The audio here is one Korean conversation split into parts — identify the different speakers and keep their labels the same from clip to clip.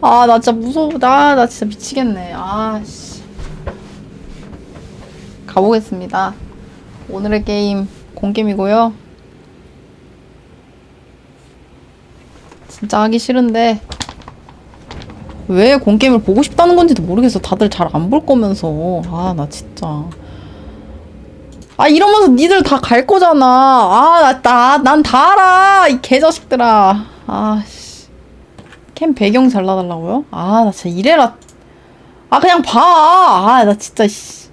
Speaker 1: 아, 나 진짜 무서워. 나, 나 진짜 미치겠네. 아, 씨. 가보겠습니다. 오늘의 게임, 공게임이고요. 진짜 하기 싫은데, 왜 공게임을 보고 싶다는 건지도 모르겠어. 다들 잘 안 볼 거면서. 아, 나 진짜. 아, 이러면서 니들 다 갈 거잖아. 아, 나, 나, 난 다 알아. 이 개자식들아. 아, 씨. 캠 배경 잘라달라고요? 아, 나 진짜 이래라. 아, 그냥 봐. 아, 나 진짜, 씨.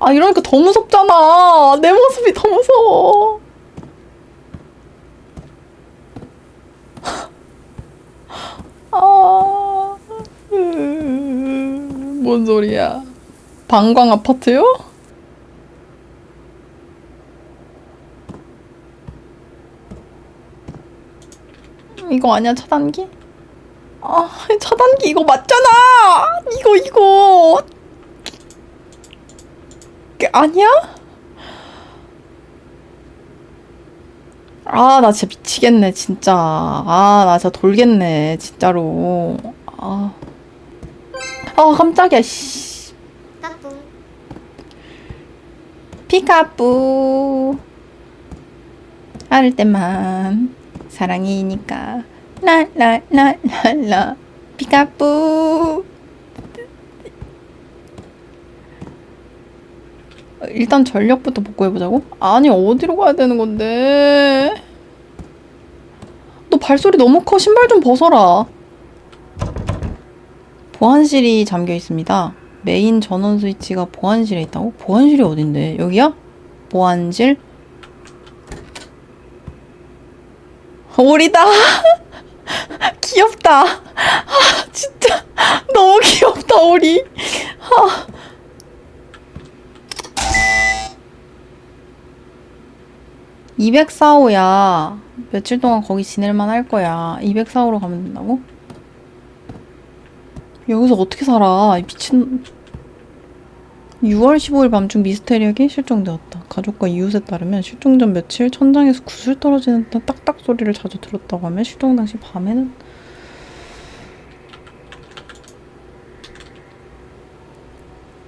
Speaker 1: 아, 이러니까 더 무섭잖아. 내 모습이 더 무서워. 아, 음, 뭔 소리야. 방광 아파트요? 이거 아니야 차단기? 아 차단기 이거 맞잖아! 이거 이거! 이게 아니야? 아 나 진짜 미치겠네 진짜. 아 나 진짜 돌겠네 진짜로. 아, 아 깜짝이야 씨.
Speaker 2: 까꿍
Speaker 1: 피카뿌. 할 때만 사랑이니까 라라라라라 피카뿌 일단 전력부터 복구해보자고? 아니 어디로 가야 되는 건데 너 발소리 너무 커 신발 좀 벗어라 보안실이 잠겨 있습니다 메인 전원 스위치가 보안실에 있다고? 보안실이 어딘데? 여기야? 보안실? 오리다! 귀엽다! 아, 진짜 너무 귀엽다, 오리! 아. (204호야) 며칠 동안 거기 지낼만 할 거야 (204호로) 가면 된다고? 여기서 어떻게 살아 이 미친 6월 15일 밤중 미스테리하게 실종되었다. 가족과 이웃에 따르면 실종 전 며칠 천장에서 구슬 떨어지는 듯한 딱딱 소리를 자주 들었다고 하며 실종 당시 밤에는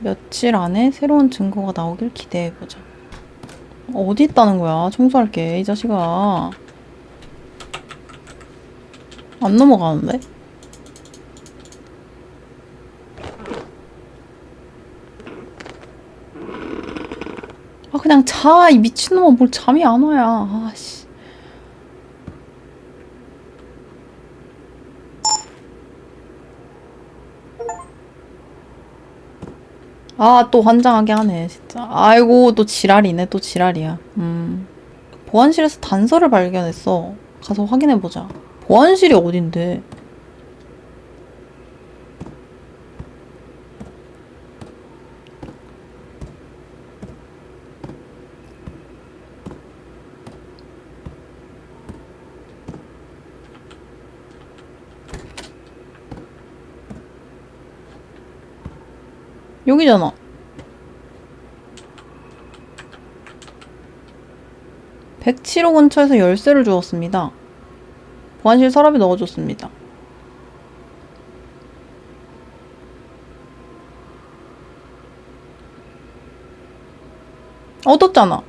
Speaker 1: 며칠 안에 새로운 증거가 나오길 기대해보자. 어디 있다는 거야? 청소할게, 이 자식아. 안 넘어가는데? 그냥 자 이 미친놈아 뭘 잠이 안 와야. 아씨. 아 또 환장하게 하네 진짜. 아이고 또 지랄이네 또 지랄이야. 음. 보안실에서 단서를 발견했어. 가서 확인해보자. 보안실이 어딘데 여기잖아. (107호) 근처에서 열쇠를 주었습니다. 보안실 서랍에 넣어줬습니다. 얻었잖아.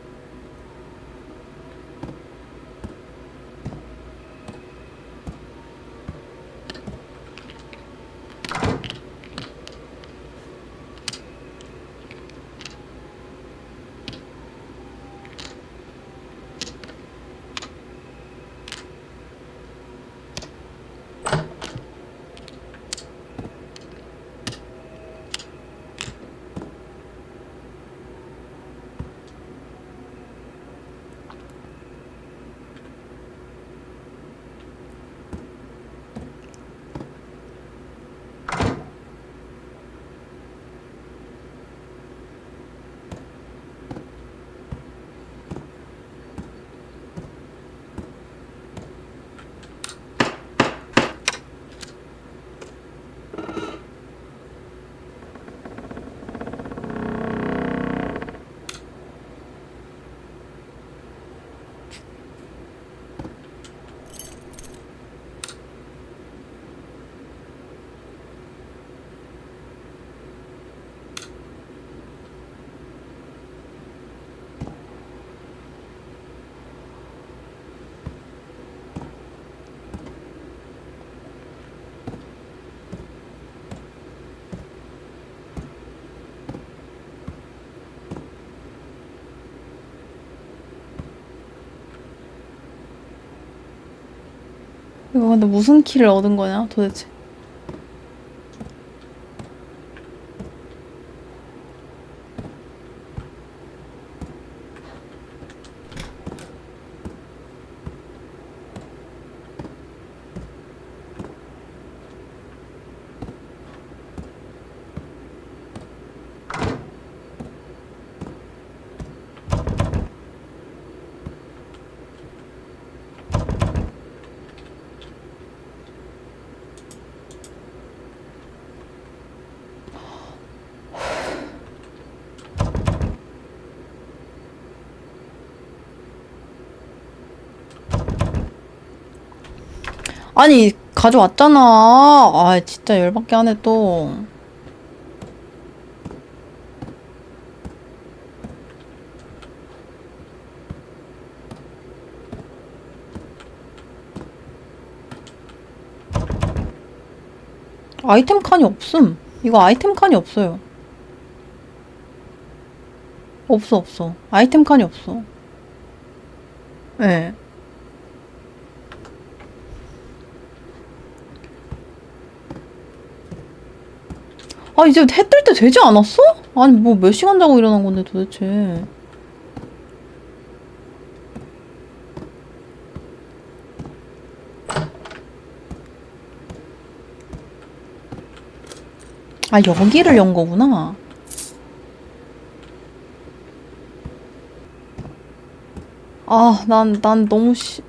Speaker 1: 이거 근데 무슨 키를 얻은 거냐 도대체? 아니 가져왔잖아. 아 진짜 열받게 하네 또. 아이템 칸이 없음. 이거 아이템 칸이 없어요. 없어 없어. 아이템 칸이 없어. 예. 네. 아 이제 해 뜰 때 되지 않았어? 아니 뭐 몇 시간 자고 일어난 건데 도대체 아 여기를 연 거구나 아난난 너무 시...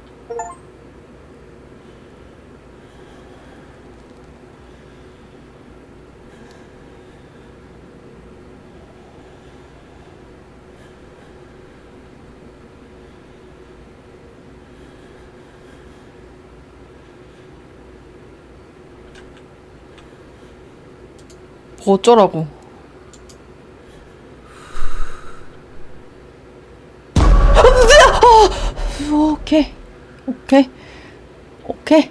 Speaker 1: 어쩌라고. 어, 오케이. 오케이. 오케이.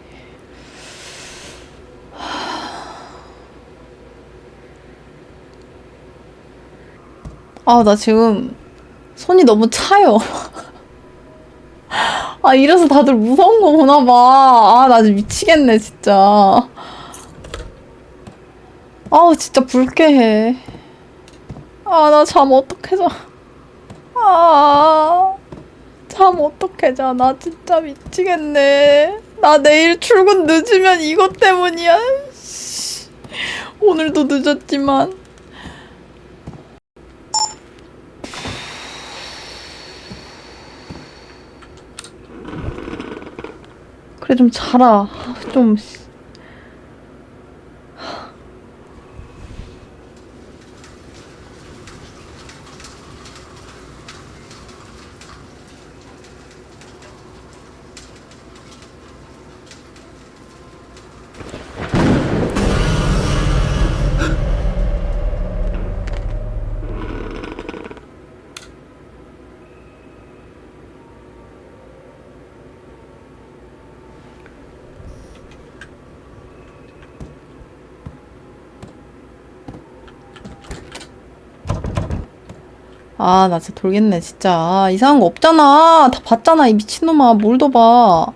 Speaker 1: 아, 나 지금 손이 너무 차요. 아, 이래서 다들 무서운 거 보나 봐. 아, 나 지금 미치겠네, 진짜. 아우 진짜 불쾌해. 아 나 잠 어떻게 자. 아. 잠 어떻게 자. 나 진짜 미치겠네. 나 내일 출근 늦으면 이것 때문이야. 씨. 오늘도 늦었지만. 그래 좀 자라. 아, 좀. 아, 나 진짜 돌겠네, 진짜. 아, 이상한 거 없잖아. 다 봤잖아, 이 미친놈아. 뭘 더 봐.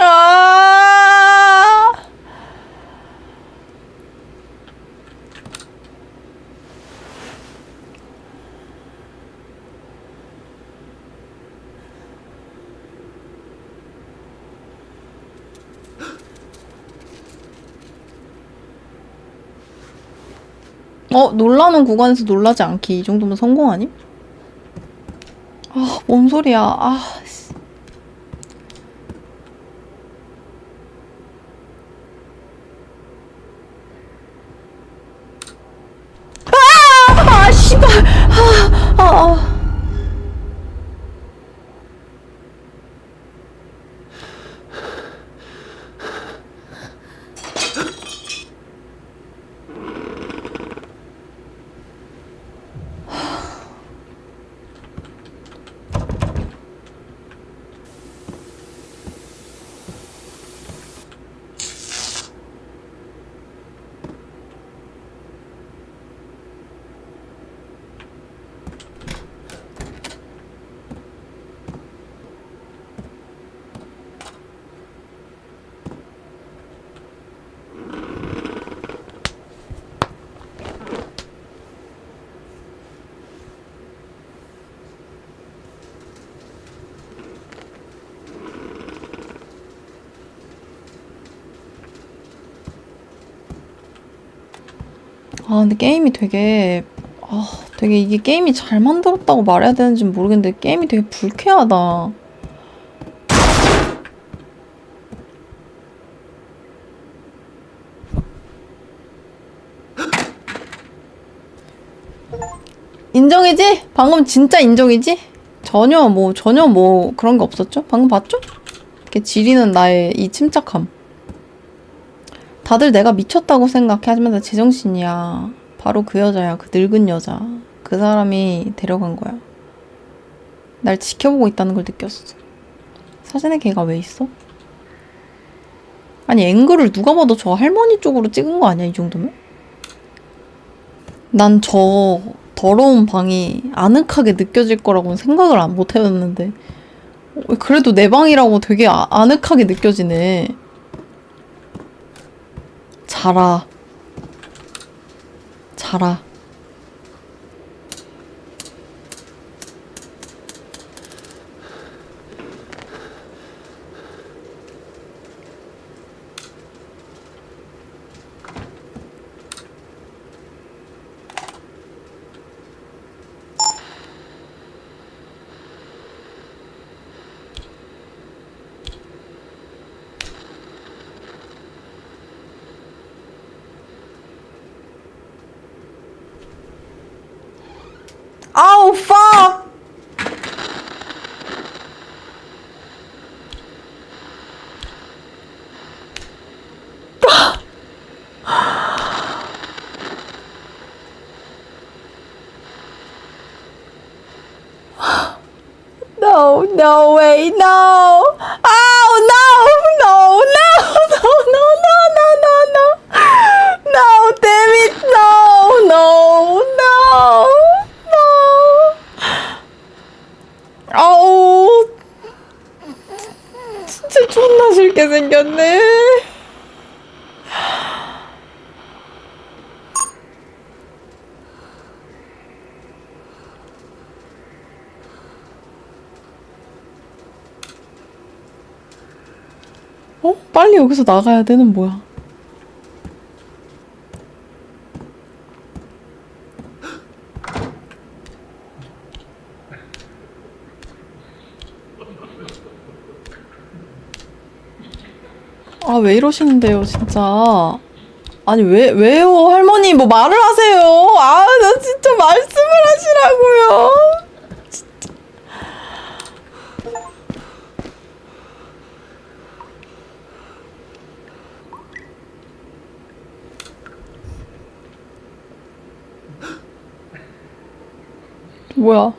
Speaker 1: 아! 어, 놀라는 구간에서 놀라지 않기. 이 정도면 성공 아님? 아, 뭔 소리야. 아, 아, 근데 게임이 되게, 아, 되게 이게 게임이 잘 만들었다고 말해야 되는지 모르겠는데 게임이 되게 불쾌하다. 인정이지? 방금 진짜 인정이지? 전혀 뭐, 전혀 뭐 그런 게 없었죠? 방금 봤죠? 이렇게 지리는 나의 이 침착함. 다들 내가 미쳤다고 생각해. 하지만 나 제정신이야. 바로 그 여자야. 그 늙은 여자. 그 사람이 데려간 거야. 날 지켜보고 있다는 걸 느꼈어. 사진에 걔가 왜 있어? 아니, 앵글을 누가 봐도 저 할머니 쪽으로 찍은 거 아니야, 이 정도면? 난 저 더러운 방이 아늑하게 느껴질 거라고는 생각을 안 못 해봤는데. 어, 그래도 내 방이라고 되게 아, 아늑하게 느껴지네. 자라. 자라. 아우, fuck! No, way, no! Oh, no, no, no, no, no, no, no, no, no! No, damn it, no, no, no, no! 아우, 진짜 존나 싫게 생겼네. 어? 빨리 여기서 나가야 되는 뭐야? 아, 왜 이러시는데요, 진짜. 아니, 왜, 왜요? 할머니, 뭐 말을 하세요. 아, 나 진짜 말씀을 하시라고요. 뭐야?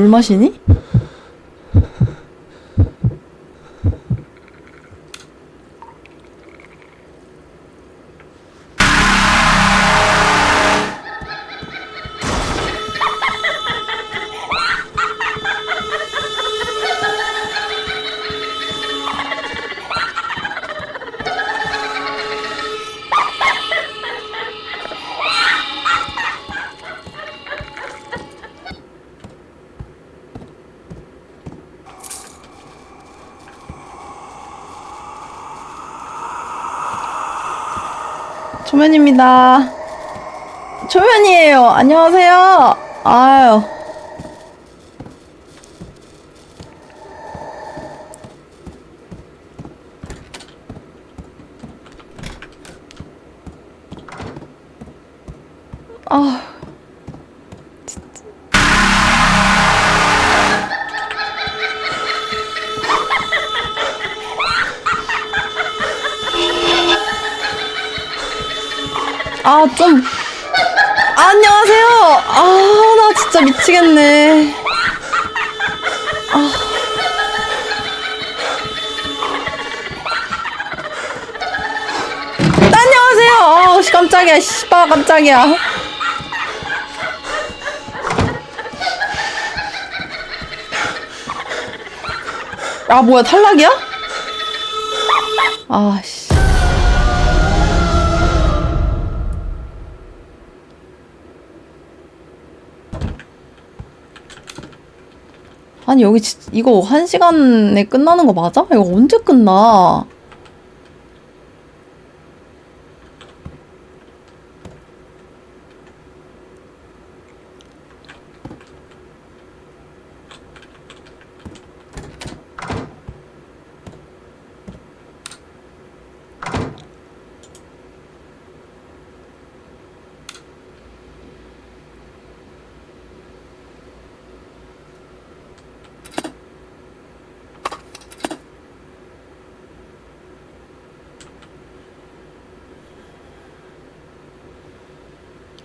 Speaker 1: 물 마시니? 초면입니다. 초면이에요. 안녕하세요. 아유. 깜짝이야. 씨발, 깜짝이야. 아, 뭐야, 탈락이야? 아, 씨. 아니, 여기 진 이거 한 시간에 끝나는 거 맞아? 이거 언제 끝나?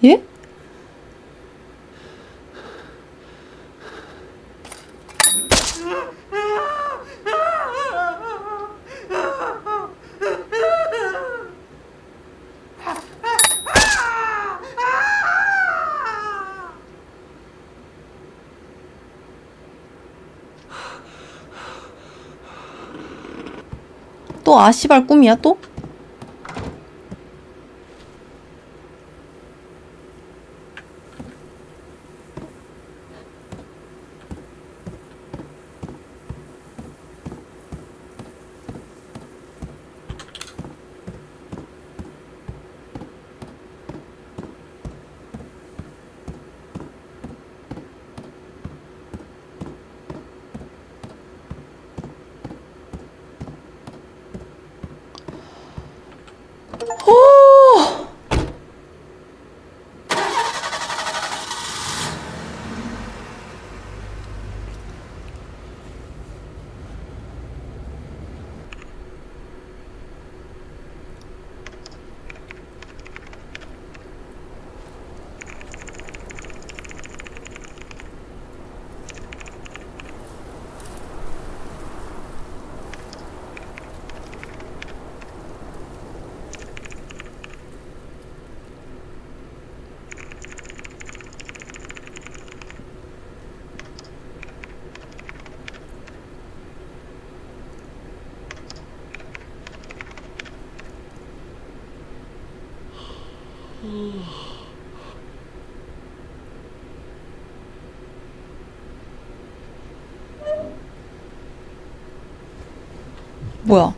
Speaker 1: 예? 또 아시발 꿈이야 또? 오! 뭐야?